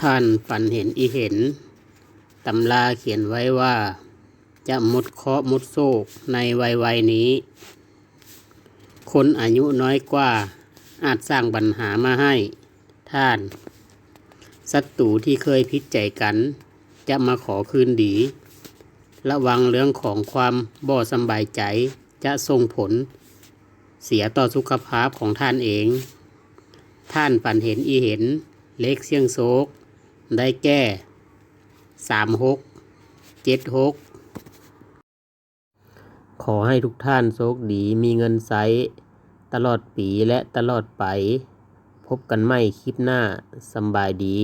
ท่านฝันเห็นอีเห็น ตำราเขียนไว้ว่า จะหมดเคราะห์หมดโศกในวัยวัยนี้ คนอายุน้อยกว่าอาจสร้างปัญหามาให้ ท่านศัตรูที่เคยพิษใจกัน จะมาขอคืนดี ระวังเรื่องของความบ่สบายใจจะส่งผล เสียต่อสุขภาพของท่านเอง ท่านฝันเห็นอีเห็นเล็กเสียงโศก ได้แก่สามหกเจ็ดหกขอให้ทุกท่านโชคดีมีเงินใช้ตลอดปีและตลอดไป พบกันใหม่คลิปหน้าสำบายดี